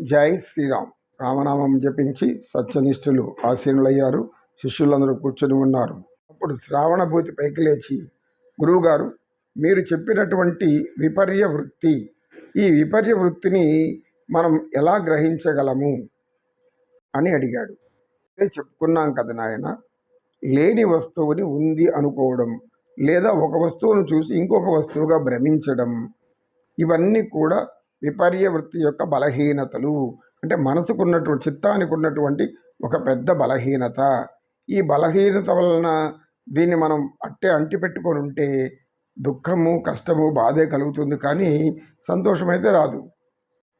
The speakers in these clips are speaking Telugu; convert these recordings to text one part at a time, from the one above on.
జై శ్రీరామ్. రామనామం జపించి సత్యనిష్ఠులు ఆసీనులయ్యారు. శిష్యులందరూ కూర్చొని ఉన్నారు. అప్పుడు శ్రావణభూతి పైకి లేచి గురువుగారు మీరు చెప్పినటువంటి విపర్య వృత్తి ఈ విపర్య వృత్తిని మనం ఎలా గ్రహించగలము? అని అడిగాడు. అదే చెప్పుకున్నాం కదా నాయన లేని వస్తువుని ఉంది అనుకోవడం లేదా ఒక వస్తువును చూసి ఇంకొక వస్తువుగా భ్రమించడం ఇవన్నీ కూడా విపర్య వృత్తి యొక్క బలహీనతలు. అంటే మనసుకు ఉన్నటువంటి చిత్తానికి ఉన్నటువంటి ఒక పెద్ద బలహీనత. ఈ బలహీనత వలన దీన్ని మనం అట్టే అంటిపెట్టుకొని ఉంటే దుఃఖము కష్టము బాధే కలుగుతుంది. కానీ సంతోషమైతే రాదు.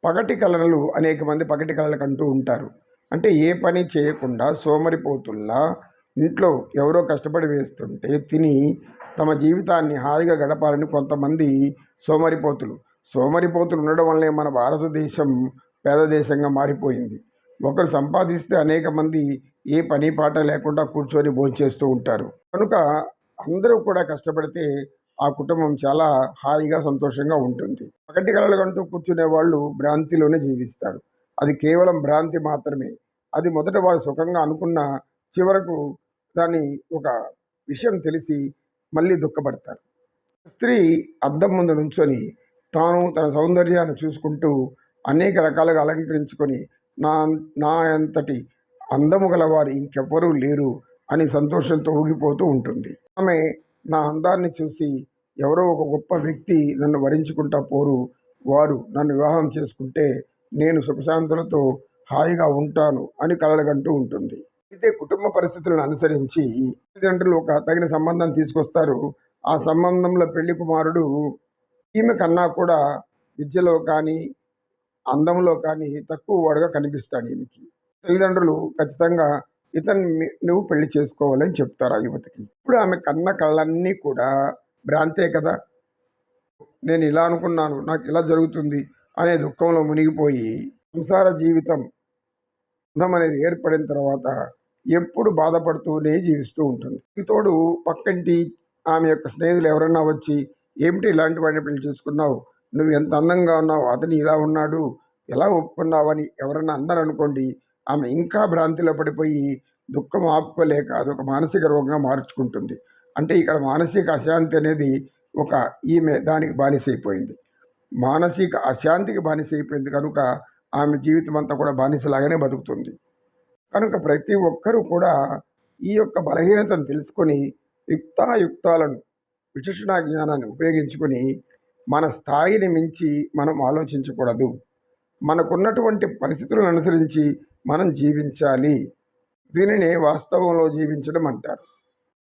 పగటి కలలు అనేక మంది పగటి కళలకు అంటూ ఉంటారు. అంటే ఏ పని చేయకుండా సోమరిపోతుల్లా ఇంట్లో ఎవరో కష్టపడి వేస్తుంటే తిని తమ జీవితాన్ని హాయిగా గడపాలని కొంతమంది సోమరిపోతులు. సోమరిపోతులు ఉండడం వల్లే మన భారతదేశం పేద దేశంగా మారిపోయింది. ఒకరు సంపాదిస్తే అనేక మంది ఏ పని పాట లేకుండా కూర్చొని భోంచేస్తూ ఉంటారు. కనుక అందరూ కూడా కష్టపడితే ఆ కుటుంబం చాలా హాయిగా సంతోషంగా ఉంటుంది. పగటి కలలుగంటూ కూర్చునే వాళ్ళు భ్రాంతిలోనే జీవిస్తారు. అది కేవలం భ్రాంతి మాత్రమే. అది మొదట వారు సుఖంగా అనుకున్న చివరకు దాని ఒక విషయం తెలిసి మళ్ళీ దుఃఖపడతారు. స్త్రీ అద్దం ముందు నుంచొని తాను తన సౌందర్యాన్ని చూసుకుంటూ అనేక రకాలుగా అలంకరించుకొని నా నా అంతటి అందము గలవారు ఇంకెవ్వరూ లేరు అని సంతోషంతో ఊగిపోతూ ఉంటుంది. ఆమె నా అందాన్ని చూసి ఎవరో ఒక గొప్ప వ్యక్తి నన్ను వరించుకుంటా పోరు వారు నన్ను వివాహం చేసుకుంటే నేను సుఖశాంతులతో హాయిగా ఉంటాను అని కలలుగంటూ ఉంటుంది. అయితే కుటుంబ పరిస్థితులను అనుసరించి తల్లిదండ్రులు ఒక తగిన సంబంధం తీసుకొస్తారు. ఆ సంబంధంలో పెళ్ళి కుమారుడు ఈమె కన్నా కూడా విద్యలో కానీ అందంలో కానీ తక్కువ వాడుగా కనిపిస్తాడు ఈమెకి. తల్లిదండ్రులు ఖచ్చితంగా ఇతను నువ్వు పెళ్ళి చేసుకోవాలని చెప్తారు ఆ యువతికి. ఇప్పుడు ఆమె కన్న కళ్ళన్నీ కూడా భ్రాంతే కదా? నేను ఇలా అనుకున్నాను నాకు ఇలా జరుగుతుంది అనే దుఃఖంలో మునిగిపోయి సంసార జీవితం బంధం అనేది ఏర్పడిన తర్వాత ఎప్పుడు బాధపడుతూనే జీవిస్తూ ఉంటుంది. ఈ తోడు పక్కంటి ఆమె యొక్క స్నేహితులు ఎవరన్నా వచ్చి ఏమిటి ఇలాంటి వాడిని పెళ్ళి చేసుకున్నావు? నువ్వు ఎంత అందంగా ఉన్నావు? అతను ఇలా ఉన్నాడు. ఎలా ఒప్పుకున్నావని ఎవరన్నా అన్నారనుకోండి ఆమె ఇంకా భ్రాంతిలో పడిపోయి దుఃఖం ఆపుకోలేక అదొక మానసిక రోగంగా మార్చుకుంటుంది. అంటే ఇక్కడ మానసిక అశాంతి అనేది ఒక ఈమె దానికి బానిసైపోయింది. మానసిక అశాంతికి బానిసైపోయింది కనుక ఆమె జీవితం అంతా కూడా బానిసలాగానే బతుకుతుంది. కనుక ప్రతి ఒక్కరూ కూడా ఈ యొక్క బలహీనతను తెలుసుకొని యుక్తాయుక్తాలను విచక్షణ జ్ఞానాన్ని ఉపయోగించుకొని మన స్థాయిని మించి మనం ఆలోచించకూడదు. మనకున్నటువంటి పరిస్థితులను అనుసరించి మనం జీవించాలి. దీనినే వాస్తవంలో జీవించడం అంటారు.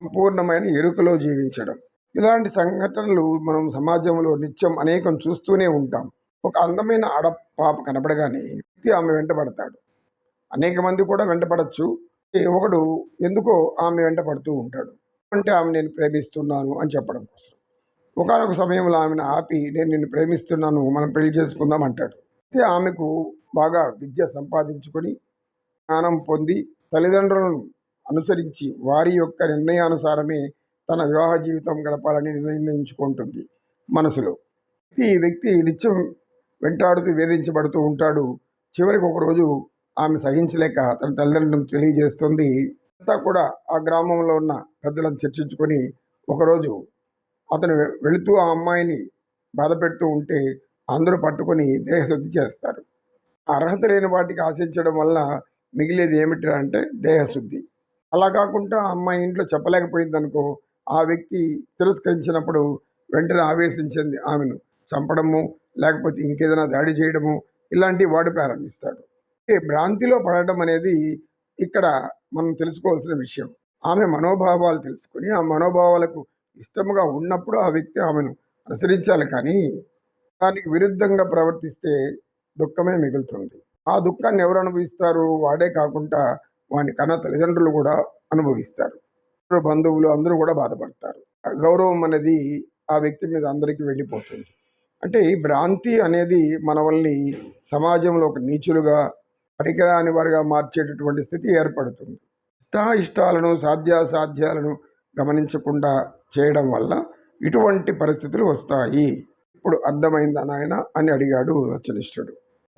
సంపూర్ణమైన ఎరుకలో జీవించడం. ఇలాంటి సంఘటనలు మనం సమాజంలో నిత్యం అనేకం చూస్తూనే ఉంటాం. ఒక అందమైన ఆడ పాప కనపడగానే వ్యక్తి ఆమె వెంటబడతాడు. అనేక మంది కూడా వెంటపడచ్చు ఒకడు ఎందుకో ఆమె వెంట పడుతూ ఉంటాడు. అంటే ఆమె నేను ప్రేమిస్తున్నాను అని చెప్పడం కోసం. ఒకనొక సమయంలో ఆమెను ఆపి నేను నిన్ను ప్రేమిస్తున్నాను మనం పెళ్ళి చేసుకుందాం అంటాడు. అయితే ఆమెకు బాగా విద్య సంపాదించుకొని జ్ఞానం పొంది తల్లిదండ్రులను అనుసరించి వారి యొక్క నిర్ణయానుసారమే తన వివాహ జీవితం గడపాలని నిర్ణయించుకుంటుంది మనసులో. ఈ వ్యక్తి నిత్యం వెంటాడుతూ వేధించబడుతూ ఉంటాడు. చివరికి ఒకరోజు ఆమె సహించలేక తన తల్లిదండ్రులకు తెలియజేస్తుంది అంతా కూడా ఆ గ్రామంలో ఉన్న పెద్దలను చర్చించుకొని ఒకరోజు అతను వెళుతూ ఆ అమ్మాయిని బాధ పెడుతూ ఉంటే అందరూ పట్టుకొని దేహశుద్ధి చేస్తారు. అర్హత లేని వాటికి ఆశించడం వల్ల మిగిలేది ఏమిటి అంటే దేహశుద్ధి. అలా కాకుండా అమ్మాయి ఇంట్లో చెప్పలేకపోయింది అనుకో ఆ వ్యక్తి తిరస్కరించినప్పుడు వెంటనే ఆవేశించింది ఆమెను. చంపడము లేకపోతే ఇంకేదైనా దాడి చేయడము ఇలాంటివి వాడు ప్రారంభిస్తాడు. ఈ భ్రాంతిలో పడడం అనేది ఇక్కడ మనం తెలుసుకోవాల్సిన విషయం. ఆమె మనోభావాలు తెలుసుకొని ఆ మనోభావాలకు ఇష్టముగా ఉన్నప్పుడు ఆ వ్యక్తి ఆమెను అనుసరించాలి కానీ దానికి విరుద్ధంగా ప్రవర్తిస్తే దుఃఖమే మిగులుతుంది. ఆ దుఃఖాన్ని ఎవరు అనుభవిస్తారు? వాడే కాకుండా వాని కన్న తల్లిదండ్రులు కూడా అనుభవిస్తారు. బంధువులు అందరూ కూడా బాధపడతారు. ఆ గౌరవం అనేది ఆ వ్యక్తి మీద అందరికీ వెళ్ళిపోతుంది. అంటే ఈ భ్రాంతి అనేది మన వల్ని సమాజంలో ఒక నీచులుగా పనికిరాని వారిగా మార్చేటటువంటి స్థితి ఏర్పడుతుంది. ఇష్టాయిష్టాలను సాధ్యాసాధ్యాలను గమనించకుండా చేయడం వల్ల ఇటువంటి పరిస్థితులు వస్తాయి. ఇప్పుడు అర్థమైందా నాయన అని అడిగాడు రచనిష్ఠుడు.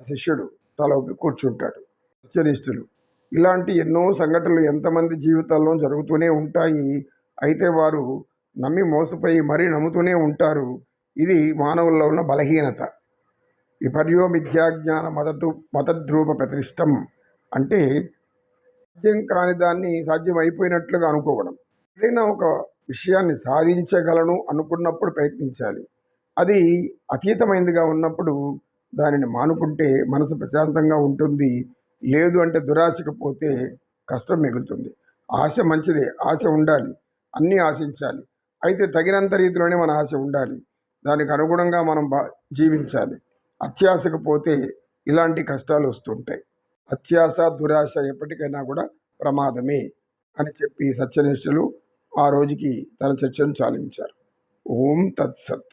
శిష్యుడు తల ఊపి కూర్చుంటాడు. సత్యనిష్ఠులు ఇలాంటి ఎన్నో సంఘటనలు ఎంతమంది జీవితాల్లో జరుగుతూనే ఉంటాయి. అయితే వారు నమ్మి మోసపోయి మరీ నమ్ముతూనే ఉంటారు. ఇది మానవుల్లో ఉన్న బలహీనత. విపర్యో మిథ్యాజ్ఞాన మతతు మతద్రూప ప్రతిష్టం అంటే సాధ్యం కాని దాన్ని సాధ్యం అయిపోయినట్లుగా అనుకోవడం. ఏదైనా ఒక విషయాన్ని సాధించగలను అనుకున్నప్పుడు ప్రయత్నించాలి. అది అతీతమైనదిగా ఉన్నప్పుడు దానిని మానుకుంటే మనసు ప్రశాంతంగా ఉంటుంది. లేదు అంటే దురాశకు పోతే కష్టం మిగులుతుంది. ఆశ మంచిదే ఆశ ఉండాలి. అన్నీ ఆశించాలి. అయితే తగినంత రీతిలోనే మన ఆశ ఉండాలి. దానికి అనుగుణంగా మనం బా జీవించాలి. అత్యాశకు పోతే ఇలాంటి కష్టాలు వస్తుంటాయి. అత్యాశ దురాశ ఎప్పటికైనా కూడా ప్రమాదమే అని చెప్పి సత్యనిష్ఠులు ఆ రోజుకి తన చర్చను చాలించారు. ఓం తత్సత్.